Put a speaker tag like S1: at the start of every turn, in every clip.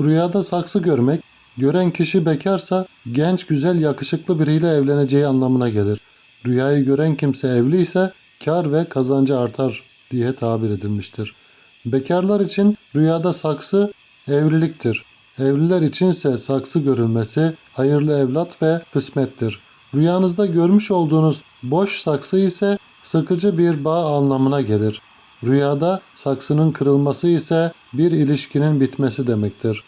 S1: Rüyada saksı görmek, gören kişi bekarsa genç, güzel, yakışıklı biriyle evleneceği anlamına gelir. Rüyayı gören kimse evli ise kar ve kazancı artar diye tabir edilmiştir. Bekarlar için rüyada saksı evliliktir. Evliler içinse saksı görülmesi hayırlı evlat ve kısmettir. Rüyanızda görmüş olduğunuz boş saksı ise sıkıcı bir bağ anlamına gelir. Rüyada saksının kırılması ise bir ilişkinin bitmesi demektir.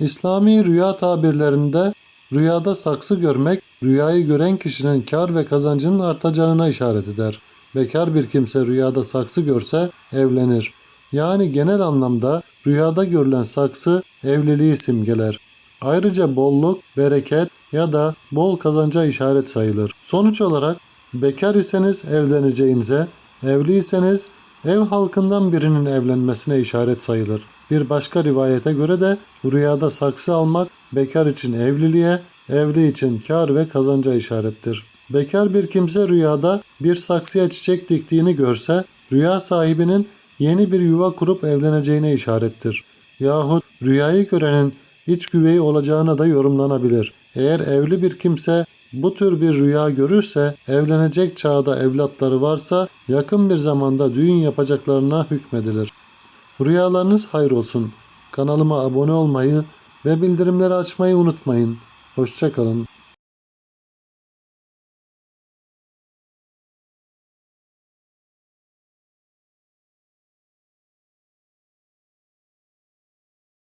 S1: İslami rüya tabirlerinde rüyada saksı görmek rüyayı gören kişinin kar ve kazancının artacağına işaret eder. Bekar bir kimse rüyada saksı görse evlenir. Yani genel anlamda rüyada görülen saksı evliliği simgeler. Ayrıca bolluk, bereket ya da bol kazanca işaret sayılır. Sonuç olarak bekar iseniz evleneceğinize, evliyseniz ev halkından birinin evlenmesine işaret sayılır. Bir başka rivayete göre de rüyada saksı almak bekar için evliliğe, evli için kar ve kazanca işarettir. Bekar bir kimse rüyada bir saksıya çiçek diktiğini görse rüya sahibinin yeni bir yuva kurup evleneceğine işarettir. Yahut rüyayı görenin iç güveyi olacağına da yorumlanabilir. Eğer evli bir kimse bu tür bir rüya görürse evlenecek çağda evlatları varsa yakın bir zamanda düğün yapacaklarına hükmedilir. Rüyalarınız hayır olsun. Kanalıma abone olmayı ve bildirimleri açmayı unutmayın. Hoşçakalın.